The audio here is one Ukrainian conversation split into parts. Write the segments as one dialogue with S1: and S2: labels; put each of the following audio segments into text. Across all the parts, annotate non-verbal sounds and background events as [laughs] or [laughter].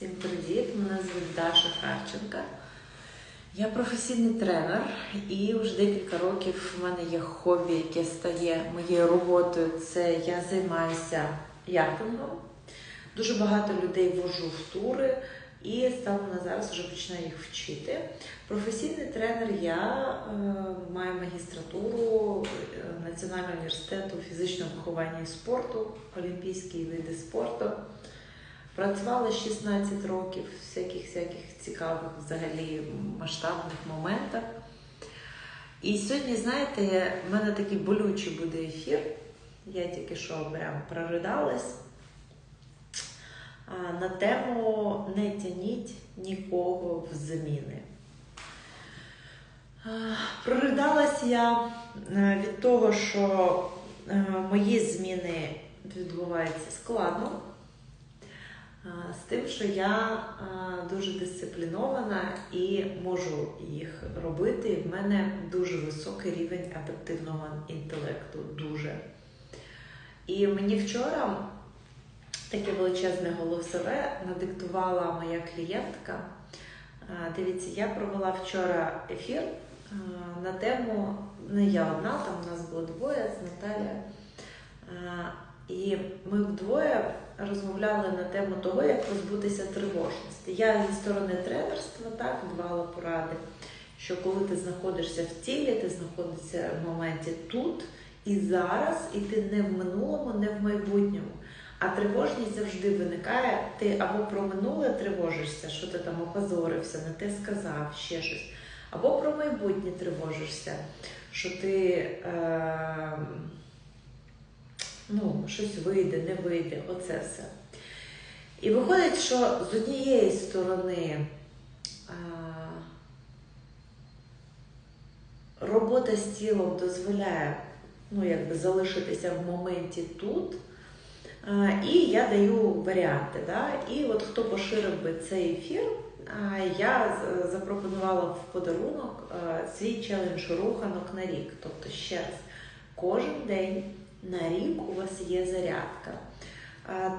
S1: Всім привіт! Мене звуть Даша Харченка. Я професійний тренер, і вже декілька років в мене є хобі, яке стає моєю роботою. Це я займаюся яхтингом. Дуже багато людей вожу в тури і станом на зараз вже починаю їх вчити. Професійний тренер я е, маю магістратуру е, Національного університету фізичного виховання і спорту, олімпійські види спорту. Працювала 16 років в всяких всяких цікавих взагалі масштабних моментах. І сьогодні, знаєте, в мене такий болючий буде ефір. Я тільки що прям проридалась на тему не тяніть нікого в зміни. Проридалась я е, від того, що е, мої зміни відбуваються складно. З тим, що я дуже дисциплінована і можу їх робити. І в мене дуже високий рівень адаптивного інтелекту. Дуже. І мені вчора таке величезне голосове надиктувала моя клієнтка. Дивіться, я провела вчора ефір на тему не я одна, там у нас було двоє з Наталією. І ми вдвоє розмовляли на тему того, як позбутися тривожності. Я зі сторони тренерства так давала поради, що коли ти знаходишся в тілі, ти знаходишся в моменті тут і зараз, і ти не в минулому, не в майбутньому. А тривожність завжди виникає. Ти або про минуле тривожишся, що ти там опозорився, не те сказав, ще щось, або про майбутнє тривожишся, що ти. Е- ну, щось вийде, не вийде, оце все. І виходить, що з однієї сторони а, робота з тілом дозволяє ну, якби залишитися в моменті тут. А, і я даю варіанти. Да? І от хто поширив би цей ефір, а, я запропонувала в подарунок а, свій челендж руханок на рік. Тобто, ще раз, кожен день на рік у вас є зарядка.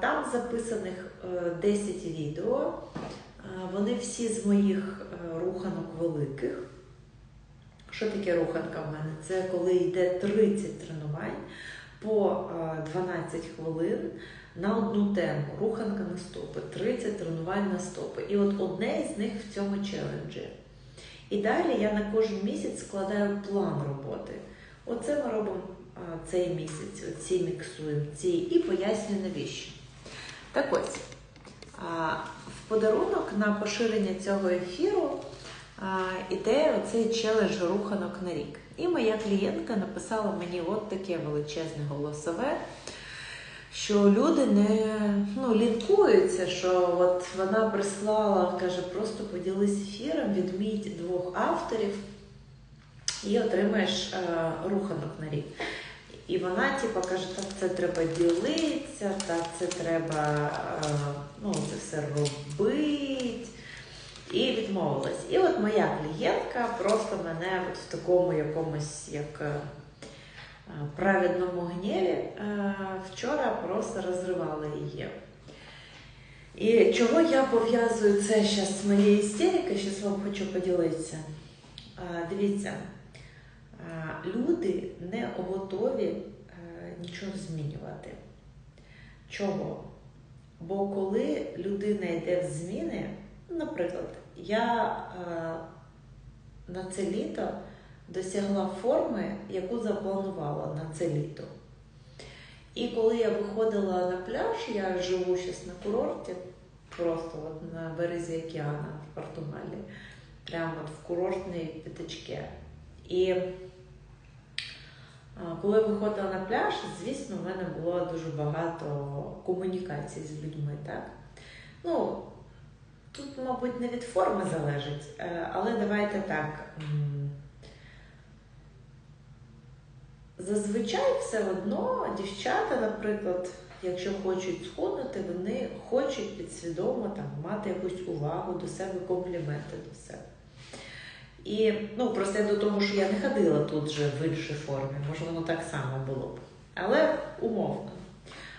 S1: Там записаних 10 відео. Вони всі з моїх руханок великих. Що таке руханка в мене? Це коли йде 30 тренувань по 12 хвилин на одну тему. Руханка на стопи, 30 тренувань на стопи. І от одне із них в цьому челенджі. І далі я на кожен місяць складаю план роботи. Оце ми робимо цей місяць, ці міксуємо, ці і пояснюю навіщо. Так ось, в подарунок на поширення цього ефіру іде оцей челендж руханок на рік. І моя клієнтка написала мені от таке величезне голосове, що люди не ну, лінкуються, що от вона прислала, каже, просто поділись ефіром, відміть двох авторів і отримаєш е, руханок на рік. І вона, типу, каже, так це треба ділитися, так це треба е, ну, це все робити. І відмовилась. І от моя клієнтка просто мене от в такому якомусь як е, праведному гніві е, вчора просто розривала її. І чого я пов'язую це зараз з моєю істерикою, зараз вам хочу поділитися. Дивіться. Люди не готові нічого змінювати. Чого? Бо коли людина йде в зміни, наприклад, я на це літо досягла форми, яку запланувала на це літо. І коли я виходила на пляж, я живу зараз на курорті, просто от на березі океану в Португалії, прямо от в курортній п'ятачці. І коли я виходила на пляж, звісно, в мене було дуже багато комунікацій з людьми. так? Ну, Тут, мабуть, не від форми залежить, е, але давайте так. Зазвичай все одно дівчата, наприклад, якщо хочуть сходити, вони хочуть підсвідомо там, мати якусь увагу до себе, компліменти до себе. І ну, просто я до того, що я не ходила тут же в іншій формі, може воно так само було б. Але умовно.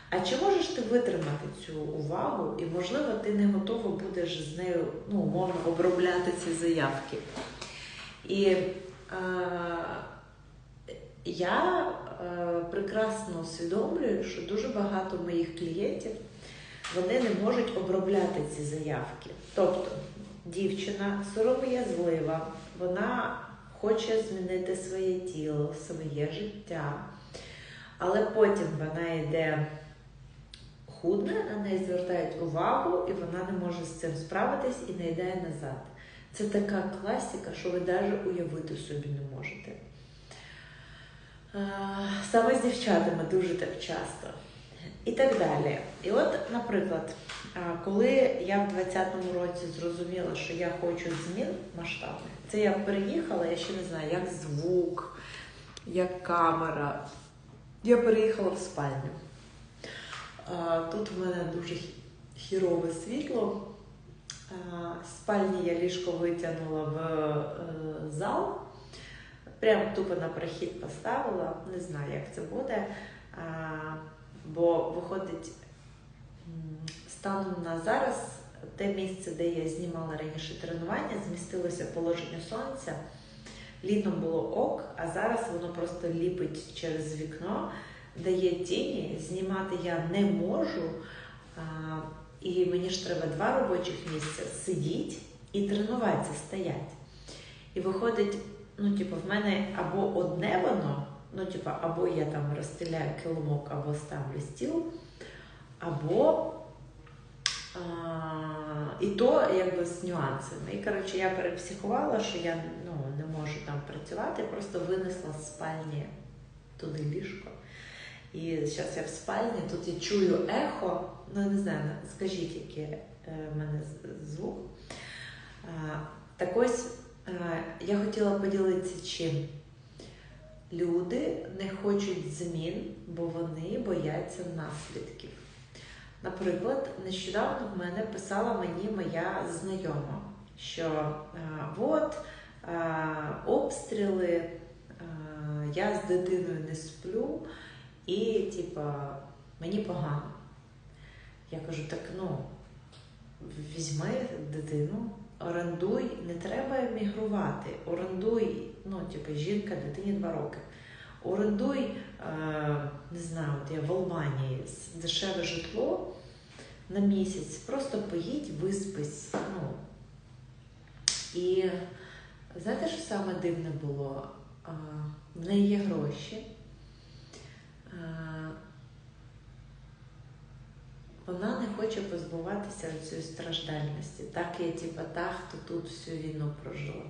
S1: А чи можеш ти витримати цю увагу, і, можливо, ти не готова будеш з нею ну, умовно обробляти ці заявки? І е, я е, прекрасно усвідомлюю, що дуже багато моїх клієнтів вони не можуть обробляти ці заявки. Тобто дівчина сором'язлива, вона хоче змінити своє тіло, своє життя, але потім вона йде худне, на неї звертають увагу, і вона не може з цим справитись і не йде назад. Це така класика, що ви навіть уявити собі не можете. Саме з дівчатами дуже так часто. І так далі. І от, наприклад, коли я в 20-му році зрозуміла, що я хочу змін масштабних, це я переїхала, я ще не знаю, як звук, як камера. Я переїхала в спальню. Тут в мене дуже хірове світло. З спальні я ліжко витягнула в е, зал. Прямо тупо на прохід поставила, не знаю, як це буде. Бо виходить, станом на зараз те місце, де я знімала раніше тренування, змістилося положення сонця. Літом було ок, а зараз воно просто ліпить через вікно, дає тіні. Знімати я не можу. І мені ж треба два робочих місця сидіть і тренуватися, стоять. І виходить, ну, типу, в мене або одне воно. Ну, типа, або я там розстріляю килимок, або ставлю стіл, або і то якби з нюансами. І коротше, я перепсихувала, що я ну, не можу там працювати, просто винесла з спальні туди ліжко. І зараз я в спальні, тут я чую ехо, ну не знаю, скажіть, який е, в мене звук. Так ось е, я хотіла поділитися чим. Люди не хочуть змін, бо вони бояться наслідків. Наприклад, нещодавно в мене писала мені моя знайома, що от обстріли, я з дитиною не сплю, і типа, мені погано. Я кажу, так ну, візьми дитину орендуй, не треба емігрувати, орендуй, ну, типу, жінка, дитині два роки. Орендуй, е, не знаю, от я в Албанії дешеве житло на місяць, просто поїдь, виспись. Ну. І знаєте, що саме дивне було? В неї є гроші. вона не хоче позбуватися цієї страждальності. Так я, типа, та, хто тут всю війну прожила.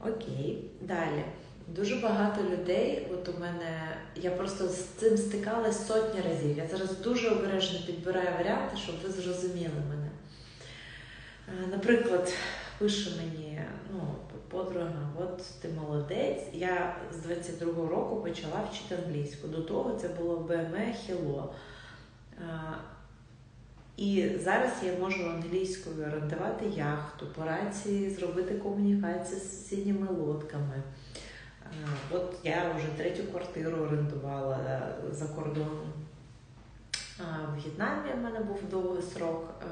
S1: Окей, далі. Дуже багато людей, от у мене, я просто з цим стикалась сотні разів. Я зараз дуже обережно підбираю варіанти, щоб ви зрозуміли мене. Е, наприклад, пише мені ну, подруга, от ти молодець. Я з 22-го року почала вчити англійську. До того це було БМЕ Хіло. І зараз я можу англійською орендувати яхту, по рації зробити комунікацію з синіми лодками. От я вже третю квартиру орендувала е, за кордоном. В В'єтнамі в мене був довгий срок, е,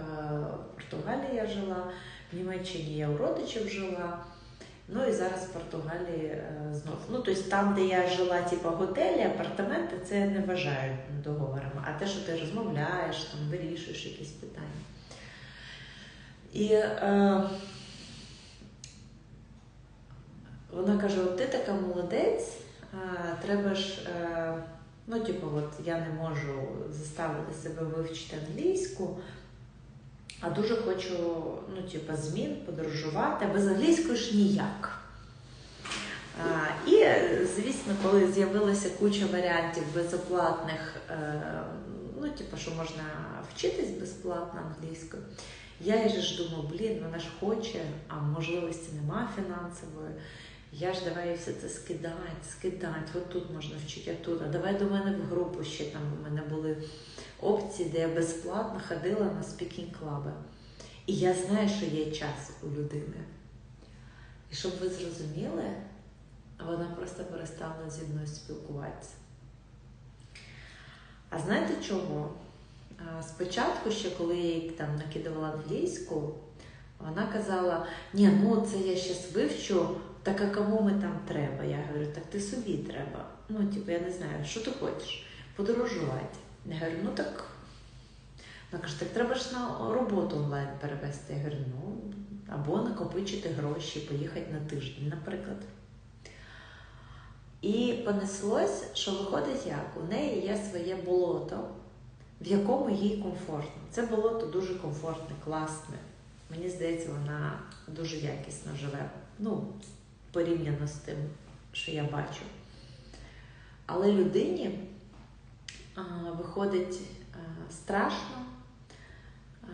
S1: в Португалії я жила, в Німеччині я у родичів жила. Ну і зараз в Португалії е, знов. Ну, тобто там, де я жила, типу готелі, апартаменти, це не вважають договорами. А те, що ти розмовляєш, там вирішуєш якісь питання. І е, вона каже: От ти така молодець, треба ж. Е, Ну, типу, от я не можу заставити себе вивчити англійську, а дуже хочу, ну, типу, змін, подорожувати, без англійської ж ніяк. А, І, звісно, коли з'явилася куча варіантів безоплатних, е, ну, типу, що можна вчитись безплатно англійською, я ж думаю, блін, вона ж хоче, а можливості нема фінансової. Я ж давай все це скидати, скидати. От тут можна вчити, а тут. А давай до мене в групу ще там у мене були опції, де я безплатно ходила на спікінг-клаби. І я знаю, що є час у людини. І щоб ви зрозуміли, вона просто перестала зі мною спілкуватися. А знаєте чого? Спочатку, ще коли я їй там накидувала англійську, вона казала: ні, ну це я щас вивчу, так а кому ми там треба? Я говорю, так ти собі треба. Ну, типу, я не знаю, що ти хочеш? Подорожувати. Я говорю, ну так. Вона каже, так треба ж на роботу онлайн перевести. Я говорю, ну, або накопичити гроші, поїхати на тиждень, наприклад. І понеслось, що виходить як? У неї є своє болото, в якому їй комфортно. Це болото дуже комфортне, класне. Мені здається, вона дуже якісно живе. Ну, порівняно з тим, що я бачу. Але людині виходить а, страшно а,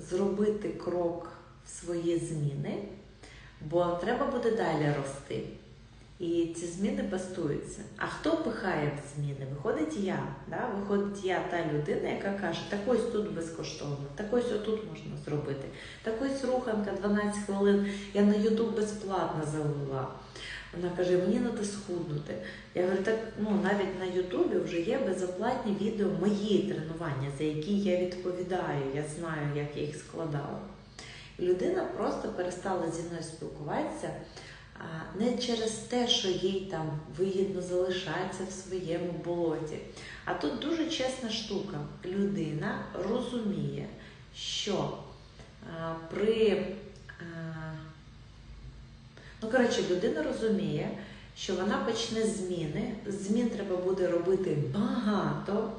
S1: зробити крок в свої зміни, бо треба буде далі рости. І ці зміни бастуються. А хто пихає в зміни? Виходить я. Да? Виходить я та людина, яка каже, так ось тут безкоштовно, так ось отут можна зробити. Так ось руханка 12 хвилин, я на Ютуб безплатно залила. Вона каже, мені треба схуднути. Я говорю, так ну навіть на Ютубі вже є безоплатні відео мої тренування, за які я відповідаю, я знаю, як я їх складала. І людина просто перестала зі мною спілкуватися не через те, що їй там вигідно залишається в своєму болоті. А тут дуже чесна штука. Людина розуміє, що при. Ну, коротше, людина розуміє, що вона почне зміни. Змін треба буде робити багато.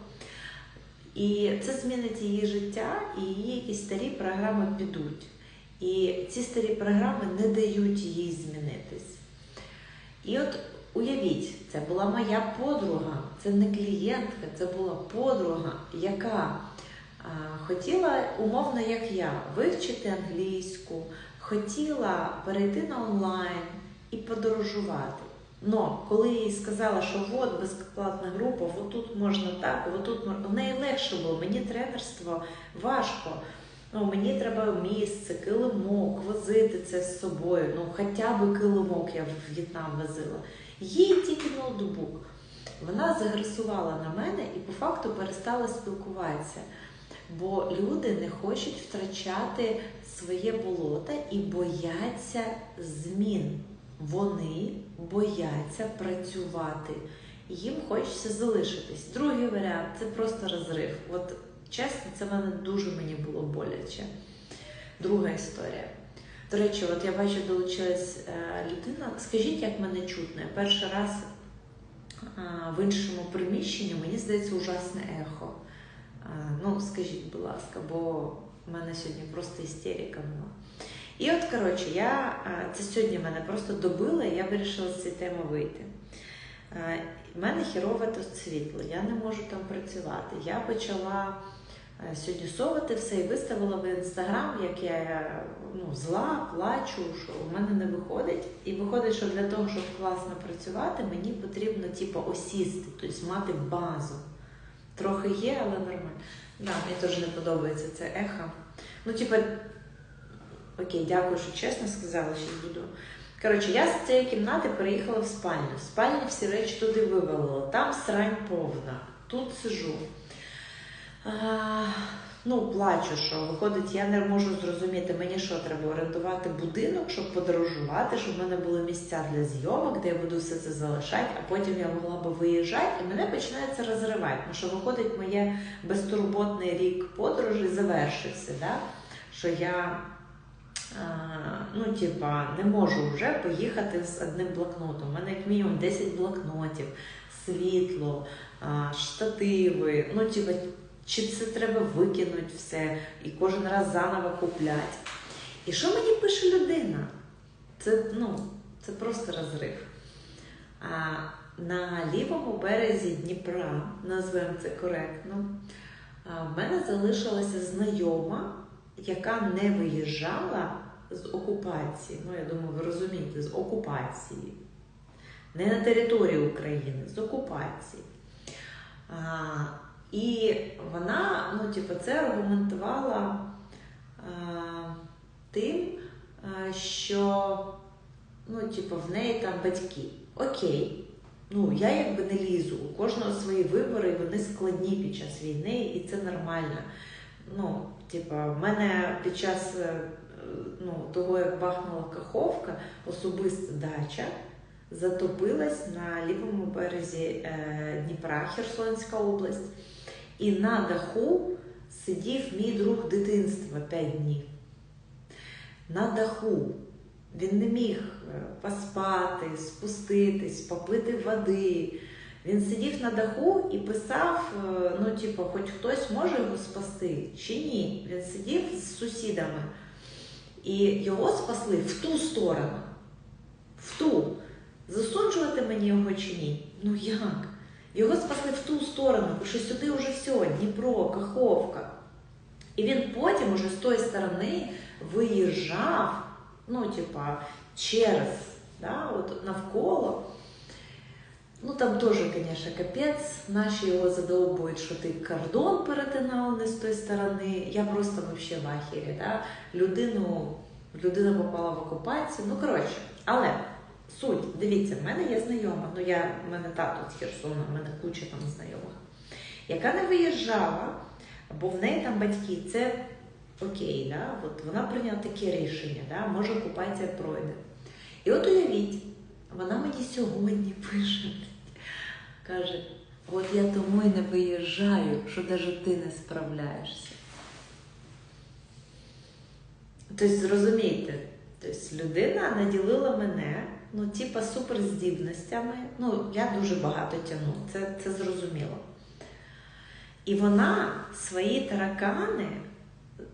S1: І це змінить її життя, і її якісь старі програми підуть. І ці старі програми не дають їй змінитись. І от уявіть, це була моя подруга, це не клієнтка, це була подруга, яка а, хотіла, умовно, як я, вивчити англійську, хотіла перейти на онлайн і подорожувати. Но коли їй сказала, що от безплатна група, от тут можна так, от тут можна, в неї легше було, мені тренерство важко. Ну, Мені треба місце, килимок, возити це з собою. Ну, хоча б килимок я в В'єтнам возила. Їй тільки ноутбук. Вона загресувала на мене і по факту перестала спілкуватися. Бо люди не хочуть втрачати своє болото і бояться змін. Вони бояться працювати. Їм хочеться залишитись. Другий варіант це просто розрив. От Чесно, це мене дуже мені було боляче. Друга історія. До речі, от я бачу, долучилась е, людина. Скажіть, як мене чутно? Я перший раз е, в іншому приміщенні, мені здається, ужасне ехо. Е, ну, скажіть, будь ласка, бо в мене сьогодні просто істерика була. І от, коротше, я це сьогодні мене просто добило, і я вирішила з цієї теми вийти. У мене хірове тут світло, я не можу там працювати. Я почала Е, сьогодні совати все і виставила в інстаграм, як я ну, зла, плачу, що в мене не виходить. І виходить, що для того, щоб класно працювати, мені потрібно типу, осісти, тобто мати базу. Трохи є, але нормально. Да, Мені теж не подобається це ехо. Ну, типу, окей, дякую, що чесно сказала, що буду. Коротше, я з цієї кімнати переїхала в спальню. В спальні всі речі туди вивалила. Там срань повна. Тут сижу ну, плачу, що виходить, я не можу зрозуміти, мені що треба орендувати будинок, щоб подорожувати, щоб в мене були місця для зйомок, де я буду все це залишати, а потім я могла би виїжджати, і мене починається розривати. Тому що виходить, моє безтурботний рік подорожі завершився. Да? Що я ну, типа, не можу вже поїхати з одним блокнотом. У мене як мінімум 10 блокнотів, світло, штативи. ну, типа, чи це треба викинути все і кожен раз заново купляти. І що мені пише людина? Це ну, це просто розрив. А на лівому березі Дніпра, назвемо це коректно, в мене залишилася знайома, яка не виїжджала з окупації. Ну, я думаю, ви розумієте, з окупації. Не на території України, з окупації. І вона, ну, типу, це аргументувала а, тим, а, що ну, типу, в неї там батьки. Окей, Ну, я якби не лізу. У кожного свої вибори, вони складні під час війни, і це нормально. Ну, типа, в мене під час е, ну, того, як бахнула Каховка, особиста дача затопилась на лівому березі е, Дніпра, Херсонська область. І на даху сидів мій друг дитинства 5 днів. На даху. Він не міг е, поспати, спуститись, попити води. Він сидів на даху і писав: е, ну, типу, хоч хтось може його спасти чи ні. Він сидів з сусідами. І його спасли в ту сторону. В ту. Засуджувати мені його чи ні? Ну як? Його спасли в ту сторону, бо що сюди вже все, Дніпро, Каховка. І він потім уже з тої сторони виїжджав, ну, типа, через, да, от навколо. Ну, там теж, звісно, капець. Наші його задовбують, що ти кордон перетинав не з тої сторони. Я просто взагалі в ахері. Да? Людину, людина попала в окупацію. Ну, коротше, але суть, дивіться, в мене є знайома, ну я, в мене тато з Херсона, в мене куча там знайомих, яка не виїжджала, бо в неї там батьки, це окей, да? от вона прийняла таке рішення, да? може окупація пройде. І от уявіть, вона мені сьогодні пише, каже, от я тому і не виїжджаю, що навіть ти не справляєшся. Тобто, зрозумійте, тобто людина наділила мене, ну, типа, суперздібностями. Ну, я дуже багато тягну, це, це зрозуміло. І вона свої таракани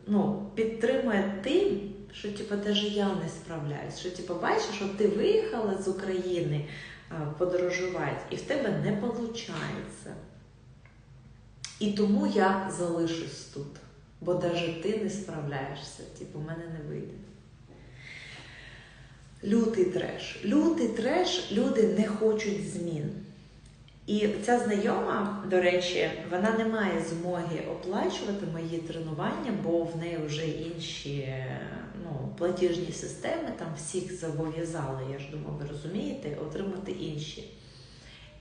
S1: ну, підтримує тим, що типу, навіть я не справляюсь. Що типу, бачиш, що ти виїхала з України подорожувати, і в тебе не виходить. І тому я залишусь тут. Бо навіть ти не справляєшся, типу, в мене не вийде. Лютий треш. Лютий треш, люди не хочуть змін. І ця знайома, до речі, вона не має змоги оплачувати мої тренування, бо в неї вже інші ну, платіжні системи, там всіх зобов'язали, я ж думаю, ви розумієте, отримати інші.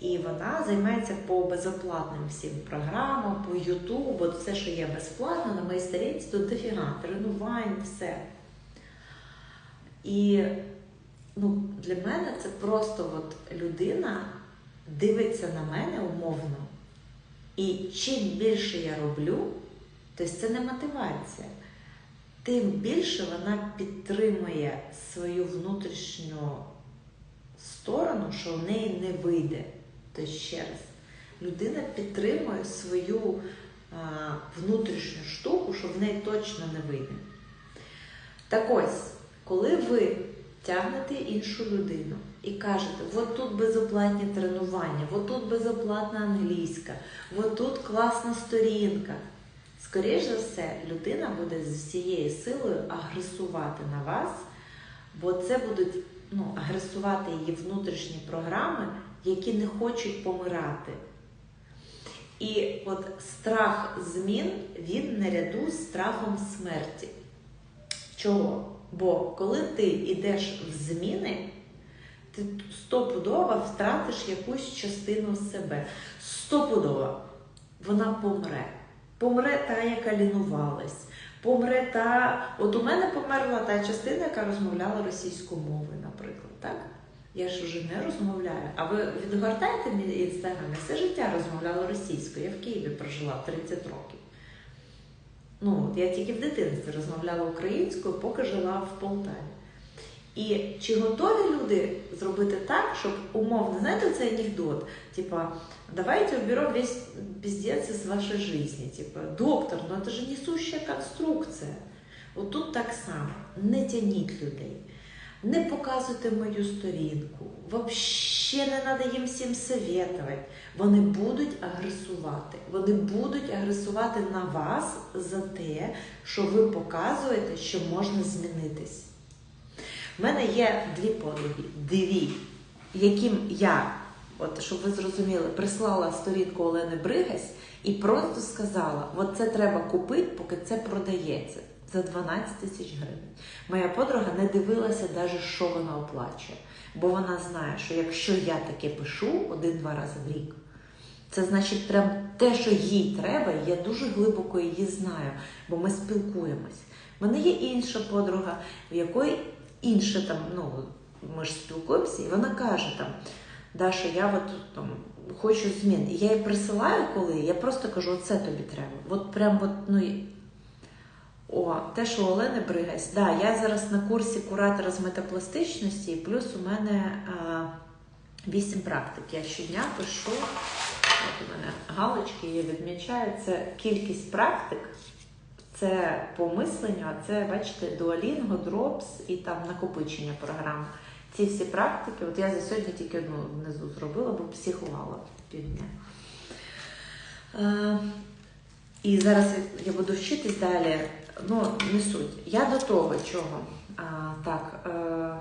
S1: І вона займається по безоплатним всім програмам, по Ютубу, все, що є безплатно, на моїй сторінці тут дофіга, тренувань, все. І ну, для мене це просто от людина дивиться на мене умовно. І чим більше я роблю, тобто це не мотивація, тим більше вона підтримує свою внутрішню сторону, що в неї не вийде. Тобто ще раз, людина підтримує свою а, внутрішню штуку, що в неї точно не вийде. Так ось, коли ви тягнете іншу людину і кажете, от тут безоплатні тренування, от тут безоплатна англійська, от тут класна сторінка. Скоріше за все, людина буде з всією силою агресувати на вас, бо це будуть ну, агресувати її внутрішні програми, які не хочуть помирати. І от страх змін він наряду з страхом смерті. Чого? Бо коли ти йдеш в зміни, ти стопудово втратиш якусь частину себе. Стопудово вона помре. Помре та, яка лінувалась. Помре та. От у мене померла та частина, яка розмовляла російською мовою, наприклад. так? Я ж вже не розмовляю. А ви відгортаєте мій інстаграм? Я все життя розмовляла російською. Я в Києві прожила 30 років. Ну, я тільки в дитинстві розмовляла українською, поки жила в Полтаві. І чи готові люди зробити так, щоб умовно, знаєте, цей анекдот? Типа, давайте уберем весь пиздец з вашої житті, Типа, доктор, ну це ж несуща конструкція. От тут так само. Не тяніть людей. Не показуйте мою сторінку. Взагалі не треба їм всім советувати. Вони будуть агресувати. Вони будуть агресувати на вас за те, що ви показуєте, що можна змінитись. У мене є дві подруги, дві, яким я, от щоб ви зрозуміли, прислала сторінку Олени Бригась і просто сказала: от це треба купити, поки це продається за 12 тисяч гривень. Моя подруга не дивилася, навіть, що вона оплачує. Бо вона знає, що якщо я таке пишу один-два рази в рік, це значить прям те, що їй треба, я дуже глибоко її знаю, бо ми спілкуємось. У мене є інша подруга, в якої інше там, ну, ми ж спілкуємося, і вона каже там, Даша, я от там хочу змін. І я їй присилаю коли, я просто кажу, оце тобі треба. От прям от, ну, о, те, що Олени Бригась, да, я зараз на курсі куратора з метапластичності, плюс у мене а, вісім практик. Я щодня пишу, от у мене галочки, я відмічаю, це кількість практик, це по мисленню, а це, бачите, дуалінго, дропс і там накопичення програм. Ці всі практики, от я за сьогодні тільки одну внизу зробила, бо психувала півдня. Е, і зараз я буду вчитись далі. Ну, не суть. Я до того чого. А, так, е,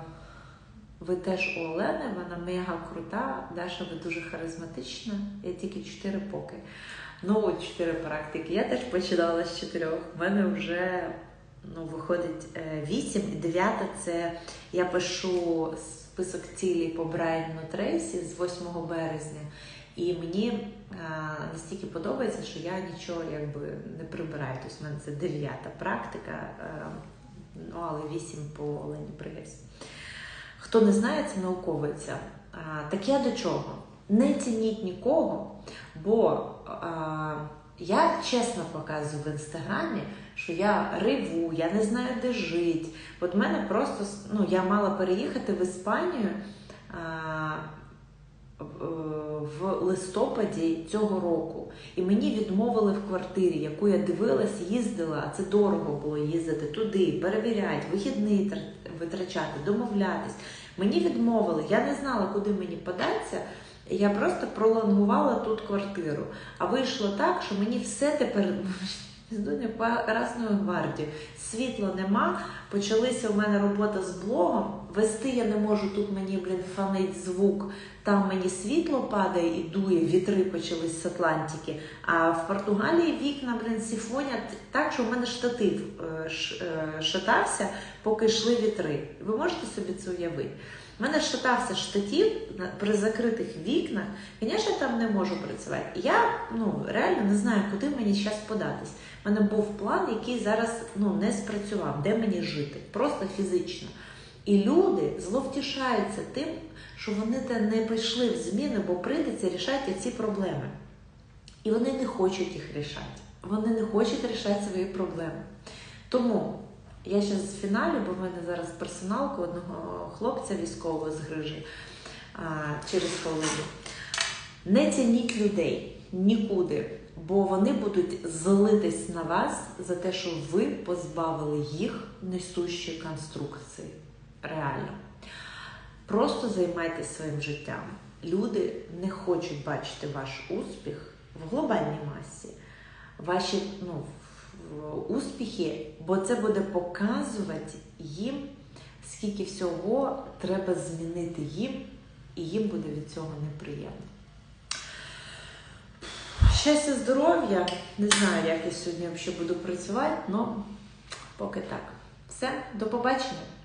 S1: ви теж у Олени, вона мега крута. Даша, ви дуже харизматична. Я тільки чотири поки. Ну, от чотири практики. Я теж починала з чотирьох. У мене вже ну, виходить е, вісім, і дев'ята це я пишу список цілей по Брайану Трейсі з 8 березня. І мені настільки подобається, що я нічого якби не прибираю. Тобто в мене це дев'ята практика, ну але вісім по Олені Бригась. Хто не знає, це науковиця. Так я до чого? Не цініть нікого, бо а, я чесно показую в інстаграмі, що я риву, я не знаю, де жити. От мене просто ну, я мала переїхати в Іспанію. А, в листопаді цього року, і мені відмовили в квартирі, яку я дивилась, їздила. А це дорого було їздити туди, перевіряти, вихідний витрачати, домовлятись. Мені відмовили, я не знала, куди мені податися. Я просто пролонгувала тут квартиру. А вийшло так, що мені все тепер [laughs] не по Красною гвардії. Світла нема. Почалися у мене робота з блогом. Вести я не можу, тут мені, блін, фанить звук. Там мені світло падає і дує, вітри почались з Атлантики. А в Португалії вікна, блін, сіфонять так, що в мене штатив е, е, шатався, поки йшли вітри. Ви можете собі це уявити? У мене шатався штатів при закритих вікнах, звісно, там не можу працювати. Я ну, реально не знаю, куди мені зараз податись. У мене був план, який зараз ну, не спрацював, де мені жити, просто фізично. І люди зловтішаються тим, що вони не пішли в зміни, бо прийдеться рішати ці проблеми. І вони не хочуть їх рішати. Вони не хочуть рішати свої проблеми. Тому я ще з фіналю, бо в мене зараз персоналка одного хлопця військового з грижі а, через хвилину. Не цініть людей нікуди, бо вони будуть злитись на вас за те, що ви позбавили їх несущої конструкції. Реально. Просто займайтесь своїм життям. Люди не хочуть бачити ваш успіх в глобальній масі, ваші ну, успіхи, бо це буде показувати їм, скільки всього треба змінити їм, і їм буде від цього неприємно. Щастя, здоров'я. Не знаю, як я сьогодні взагалі буду працювати, але поки так. Все, до побачення.